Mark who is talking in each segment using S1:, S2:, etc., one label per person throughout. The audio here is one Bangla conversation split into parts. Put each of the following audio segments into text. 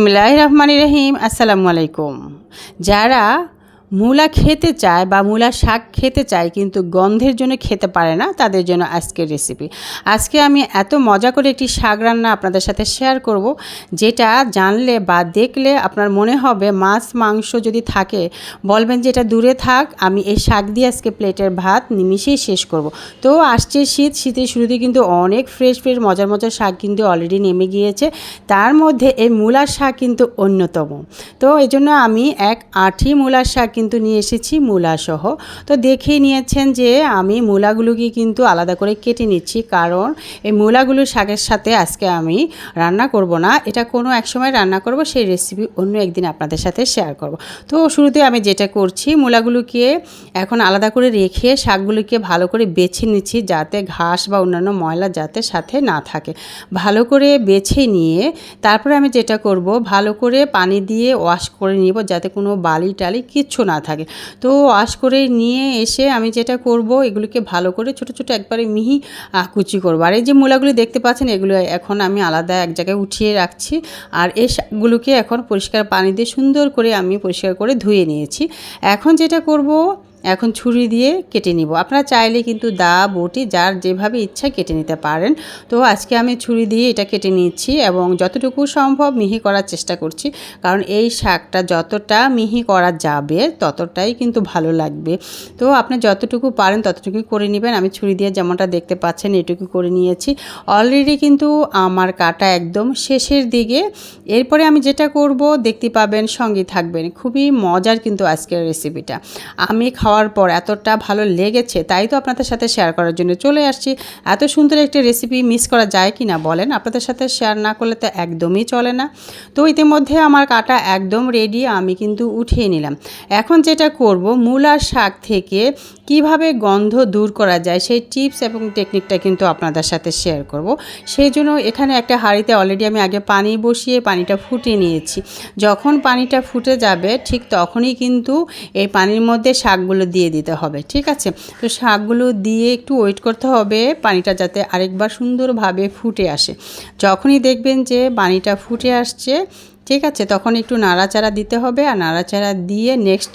S1: বিসমিল্লাহির রহমানি রহিম আসসালামু আলাইকুম। যারা মূলা খেতে চায় বা মূলা শাক খেতে চায়, কিন্তু গন্ধের জন্য খেতে পারে না, তাদের জন্য আজকের রেসিপি আজকে আমি এত মজা করে একটি শাক রান্না আপনাদের সাথে শেয়ার করব, যেটা জানলে বা দেখলে আপনার মনে হবে মাছ, মাংস যদি থাকে, বলবেন যে এটা দূরে থাক, আমি এই শাক দিয়ে আজকে প্লেটের ভাত নিমিশেই শেষ করব। তো আসছে শীত, শীতের শুরুতে কিন্তু অনেক ফ্রেশ ফ্রেশ মজার মজার শাক কিন্তু অলরেডি নেমে গিয়েছে, তার মধ্যে এই মূলার শাক কিন্তু অন্যতম। তো এই জন্য আমি এক আঠি মূলার শাক কিন্তু নিয়ে এসেছি মূলাসহ তো দেখেই নিয়েছেন যে আমি মূলাগুলোকে কিন্তু আলাদা করে কেটে নিচ্ছি, কারণ এই মূলাগুলো শাকের সাথে আজকে আমি রান্না করব না। এটা কোনো এক সময় রান্না করব, সেই রেসিপি অন্য একদিন আপনাদের সাথে শেয়ার করব। তো শুরুতে আমি যেটা করছি, মূলাগুলোকে এখন আলাদা করে রেখে শাকগুলোকে ভালো করে বেছে নিচ্ছি, যাতে ঘাস বা অন্যান্য ময়লা যাতে সাথে না থাকে। ভালো করে বেছে নিয়ে তারপরে আমি যেটা করব, ভালো করে পানি দিয়ে ওয়াশ করে নিব, যাতে কোনো বালি টালি কিচ্ছু না থাকে। তো ওয়াশ করে নিয়ে এসে আমি যেটা করব, এগুলিকে ভালো করে ছোট ছোট একবারে মিহি কুচি করব। আর এই যে মূলাগুলি দেখতে পাচ্ছেন, এগুলো এখন আমি আলাদা এক জায়গায় উঠিয়ে রাখছি। আর এগুলোকে এখন পরিষ্কার পানি দিয়ে সুন্দর করে আমি পরিষ্কার করে ধুয়ে নিয়েছি। এখন যেটা করব এখন ছুরি দিয়ে কেটে নিব। আপনারা চাইলে কিন্তু দা, বটি, যার যেভাবে ইচ্ছা কেটে নিতে পারেন। তো আজকে আমি ছুরি দিয়ে এটা কেটে নিচ্ছি এবং যতটুকু সম্ভব মিহি করার চেষ্টা করছি। কারণ এই শাকটা যতটা মিহি করা যাবে, ততটাই কিন্তু ভালো লাগবে। তো আপনি যতটুকু পারেন ততটুকু করে নেবেন। আমি ছুরি দিয়ে যেমনটা দেখতে পাচ্ছেন, এটুকু করে নিয়েছি। অলরেডি কিন্তু আমার কাটা একদম শেষের দিকে। এরপরে আমি যেটা করব, দেখতে পাবেন, সঙ্গে থাকবেন। খুবই মজার কিন্তু আজকের রেসিপিটা আমি খাওয়ার পর এতটা ভালো লেগেছে, তাই তো আপনাদের সাথে শেয়ার করার জন্য চলে আসছি। এত সুন্দর একটা রেসিপি মিস করা যায় কি না বলেন, আপনাদের সাথে শেয়ার না করলে তো একদমই চলে না। তো ইতিমধ্যে আমার কাটা একদম রেডি আমি কিন্তু উঠিয়ে নিলাম। এখন যেটা করব, মূলার শাক থেকে কীভাবে গন্ধ দূর করা যায়, সেই টিপস এবং টেকনিকটা কিন্তু আপনাদের সাথে শেয়ার করব। সেই জন্য এখানে একটা হাঁড়িতে অলরেডি আমি আগে পানি বসিয়ে পানিটা ফুটিয়ে নিয়েছি। যখন পানিটা ফুটে যাবে, ঠিক তখনই কিন্তু এই পানির মধ্যে শাকগুলো দিয়ে দিতে হবে, ঠিক আছে? তো শাকগুলো দিয়ে একটু ওয়েট করতে হবে পানিটা যাতে আরেকবার সুন্দরভাবে ফুটে আসে। যখনই দেখবেন যে পানিটা ফুটে আসছে, ঠিক আছে, তখন একটু নাড়াচাড়া দিতে হবে। আর নাড়াচাড়া দিয়ে নেক্সট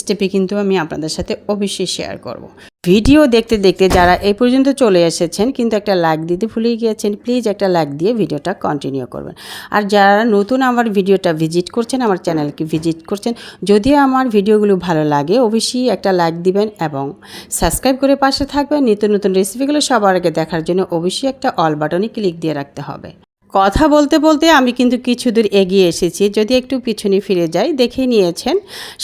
S1: স্টেপে কিন্তু আমি আপনাদের সাথে অবশ্যই শেয়ার করব। ভিডিও দেখতে দেখতে যারা এই পর্যন্ত চলে এসেছেন, কিন্তু একটা লাইক দিতে ভুলে গিয়েছেন প্লিজ একটা লাইক দিয়ে ভিডিওটা কন্টিনিউ করবেন। আর যারা নতুন আমার ভিডিওটা ভিজিট করছেন, আমার চ্যানেলকে ভিজিট করছেন, যদি আমার ভিডিওগুলো ভালো লাগে, অবশ্যই একটা লাইক দিবেন এবং সাবস্ক্রাইব করে পাশে থাকবেন। নিত্য নতুন রেসিপিগুলো সবার আগে দেখার জন্য অবশ্যই একটা অল বাটনে ক্লিক দিয়ে রাখতে হবে। কথা বলতে বলতে আমি কিন্তু কিছু দূর এগিয়ে এসেছি। যদি একটু পিছনে ফিরে যাই, দেখে নিয়েছেন,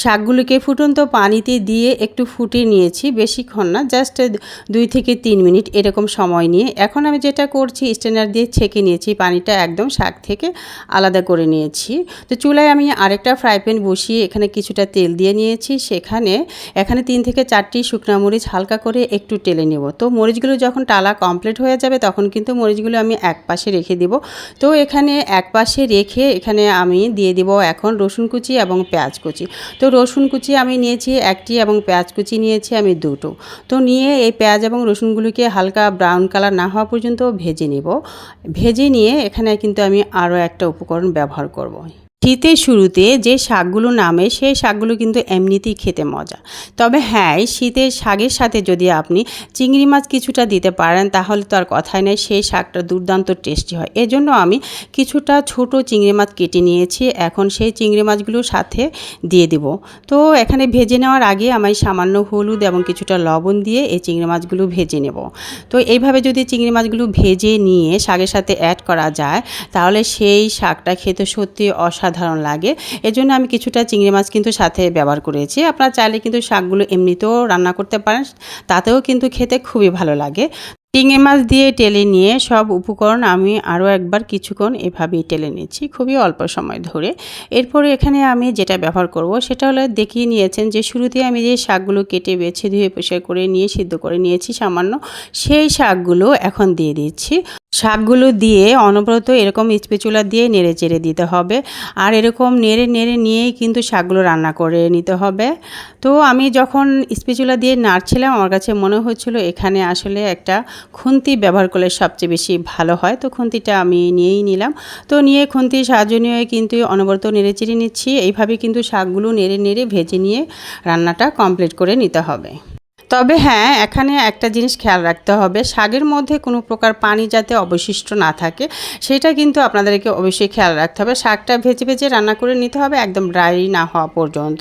S1: শাকগুলোকে ফুটন্ত পানিতে দিয়ে একটু ফুটিয়ে নিয়েছি, বেশিক্ষণ না জাস্ট দুই থেকে তিন মিনিট এরকম সময় নিয়ে। এখন আমি যেটা করছি স্ট্যান্ডার দিয়ে ছেঁকে নিয়েছি, পানিটা একদম শাক থেকে আলাদা করে নিয়েছি। তো চুলায় আমি আরেকটা ফ্রাই প্যান বসিয়ে এখানে কিছুটা তেল দিয়ে নিয়েছি। সেখানে এখানে তিন থেকে চারটি শুকনো মরিচ হালকা করে একটু টেলে নেব। তো মরিচগুলো যখন টালা কমপ্লিট হয়ে যাবে, তখন কিন্তু মরিচগুলো আমি এক পাশে রেখে দিব। তো এখানে এক পাশে রেখে এখানে আমি দিয়ে দিব এখন রসুন কুচি এবং পেঁয়াজ কুচি। তো রসুন কুচি আমি নিয়েছি একটি এবং পেঁয়াজ কুচি নিয়েছি আমি দুটো। তো নিয়ে এই পেঁয়াজ এবং রসুনগুলিকে হালকা ব্রাউন কালার না হওয়া পর্যন্ত ভেজে নেব। ভেজে নিয়ে এখানে কিন্তু আমি আরও একটা উপকরণ ব্যবহার করব। শীতের শুরুতে যে শাকগুলো নামে সেই শাকগুলো কিন্তু এমনিতেই খেতে মজা। তবে হ্যাঁ শীতের শাকের সাথে যদি আপনি চিংড়ি মাছ কিছুটা দিতে পারেন, তাহলে তো আর কথাই নেই, সেই শাকটা দুর্দান্ত টেস্টি হয়। এজন্য আমি কিছুটা ছোট চিংড়ি মাছ কেটে নিয়েছি। এখন সেই চিংড়ি মাছগুলোর সাথে দিয়ে দিব। তো এখানে ভেজে নেওয়ার আগে আমি সামান্য হলুদ এবং কিছুটা লবণ দিয়ে এই চিংড়ি মাছগুলো ভেজে নেব। তো এইভাবে যদি চিংড়ি মাছগুলো ভেজে নিয়ে শাকের সাথে অ্যাড করা যায়, তাহলে সেই শাকটা খেতে সত্যি অসাধারণ লাগে। এজন্য আমি কিছুটা চিংড়ি মাছ কিন্তু সাথে ব্যবহার করেছি। আপনারা চাইলে কিন্তু শাকগুলো এমনিতেও রান্না করতে পারেন, তাতেও কিন্তু খেতে খুবই ভালো লাগে। চিংড়ি মাছ দিয়ে টেলে নিয়ে সব উপকরণ আমি আরও একবার কিছুক্ষণ এভাবেই টেলে নিচ্ছি, খুবই অল্প সময় ধরে। এরপরে এখানে আমি যেটা ব্যবহার করব সেটা হলো দেখিয়ে নিয়েছেন যে শুরুতে আমি যে শাকগুলো কেটে বেছে ধুয়ে পরিষ্কার করে নিয়ে, সিদ্ধ করে নিয়েছি সামান্য, সেই শাকগুলো এখন দিয়ে দিচ্ছি। শাকগুলো দিয়ে অনবরত এরকম স্পেচুলা দিয়ে নেড়ে চেড়ে দিতে হবে। আর এরকম নেড়ে নেড়ে নিয়েই কিন্তু শাকগুলো রান্না করে নিতে হবে। তো আমি যখন স্পেচুলা দিয়ে নাড়ছিলাম, আমার কাছে মনে হচ্ছিল এখানে আসলে একটা খুন্তি ব্যবহার করলে সবচেয়ে বেশি ভালো হয়। তো খুন্তিটা আমি নিয়েই নিলাম। তো নিয়ে খুন্তির সাহায্য নিয়ে কিন্তু অনবরত নেড়ে চেড়ে নিচ্ছি। এইভাবে কিন্তু শাকগুলো নেড়ে নেড়ে ভেজে নিয়ে রান্নাটা কমপ্লিট করে নিতে হবে। তবে হ্যাঁ এখানে একটা জিনিস খেয়াল রাখতে হবে। শাকের মধ্যে কোনো প্রকার পানি যাতে অবশিষ্ট না থাকে, সেটা কিন্তু আপনাদেরকে অবশ্যই খেয়াল রাখতে হবে। শাকটা ভেজে ভেজে রান্না করে নিতে হবে, একদম ড্রাই না হওয়া পর্যন্ত।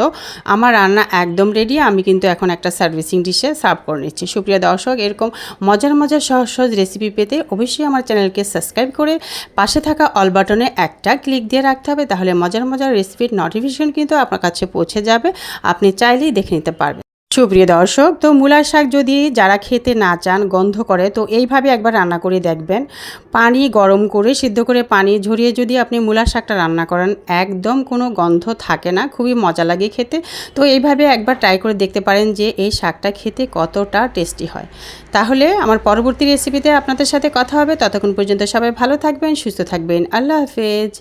S1: আমার রান্না একদম রেডি আমি কিন্তু এখন একটা সার্ভিসিং ডিশে সার্ভ করে নিচ্ছি। সুপ্রিয় দর্শক, এরকম মজার মজার সহজ সহজ রেসিপি পেতে অবশ্যই আমার চ্যানেলকে সাবস্ক্রাইব করে পাশে থাকা অল বাটনে একটা ক্লিক দিয়ে রাখতে হবে, তাহলে মজার মজার রেসিপির নোটিফিকেশন কিন্তু আপনার কাছে পৌঁছে যাবে। আপনি চাইলেই দেখে নিতে পারবেন। সুপ্রিয় দর্শক, তো মূলার শাক যদি যারা খেতে না চান, গন্ধ করে, তো এইভাবে একবার রান্না করে দেখবেন। পানি গরম করে, সিদ্ধ করে পানি ঝরিয়ে যদি আপনি মূলার শাকটা রান্না করেন, একদম কোনো গন্ধ থাকে না, খুবই মজা লাগে খেতে। তো এইভাবে একবার ট্রাই করে দেখতে পারেন যে এই শাকটা খেতে কতটা টেস্টি হয়। তাহলে আমার পরবর্তী রেসিপিতে আপনাদের সাথে কথা হবে। ততক্ষণ পর্যন্ত সবাই ভালো থাকবেন, সুস্থ থাকবেন। আল্লাহ হাফেজ।